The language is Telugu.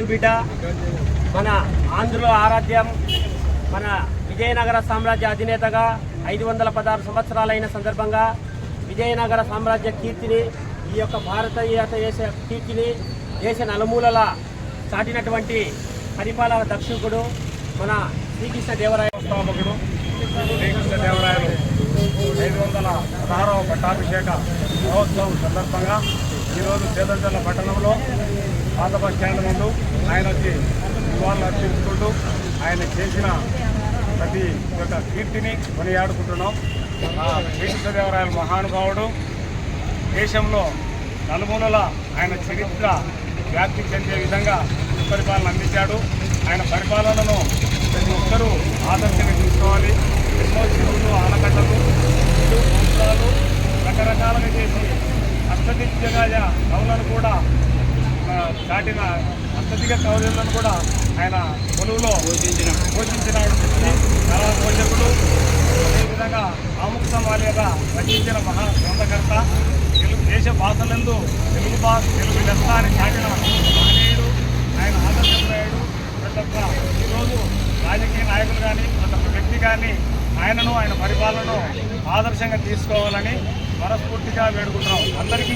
ముద్దుబిడ్డ మన ఆంధ్రుల ఆరాధ్యం మన విజయనగర సామ్రాజ్య అధినేతగా ఐదు వందల పదహారు సంవత్సరాలైన సందర్భంగా విజయనగర సామ్రాజ్య కీర్తిని ఈ యొక్క భారతీయత చేసే కీర్తిని దేశ నలుమూలల చాటినటువంటి పరిపాలన దక్షిణకుడు మన శ్రీకృష్ణ దేవరాయ స్థాపకుడు శ్రీకృష్ణ దేవరాయలు ఐదు వందల పదహారవ పట్టాభిషేక మహోత్సవం సందర్భంగా ఈరోజు చేదంచల పట్టణంలో పాత బస్ స్టాండ్ ముందు ఆయన వచ్చి నివాళులు అర్పించుకుంటూ ఆయన చేసిన ప్రతి యొక్క కీర్తిని కొనియాడుకుంటున్నాం. ఆ మహానుభావుడు దేశంలో నలుమూలల ఆయన చరిత్ర వ్యాప్తి చెందే విధంగా సుపరిపాలన అందించాడు. ఆయన పరిపాలనను ప్రతి ఒక్కరూ ఆదర్శంగా తీసుకోవాలి ఎన్నో చెరువులు ఆనకట్టలు ఇల్లు, సముద్రాలు రకరకాలుగా చేసి అష్టదిగ్గజ కవులను కూడా దాటిన అత్యధిక కవులను కూడా ఆయన కొలువులో పోషించిన. పోషించిన పోషకుడు అదేవిధంగా ఆముక్త మాల్యగా రచించిన మహా గ్రంథకర్త. తెలుగు దేశ భాషలందు తెలుగు భాష తెలుగు లెస్స అని చాటిన మహనీయుడు ఆయన ఆదర్శప్రాయుడు ప్రతి ఒక్క ఈరోజు రాజకీయ నాయకులు కానీ ప్రతి ఒక్క వ్యక్తి కానీ ఆయనను ఆయన పరిపాలనను ఆదర్శంగా తీసుకోవాలని మనస్ఫూర్తిగా వేడుకుంటున్నాం. అందరికీ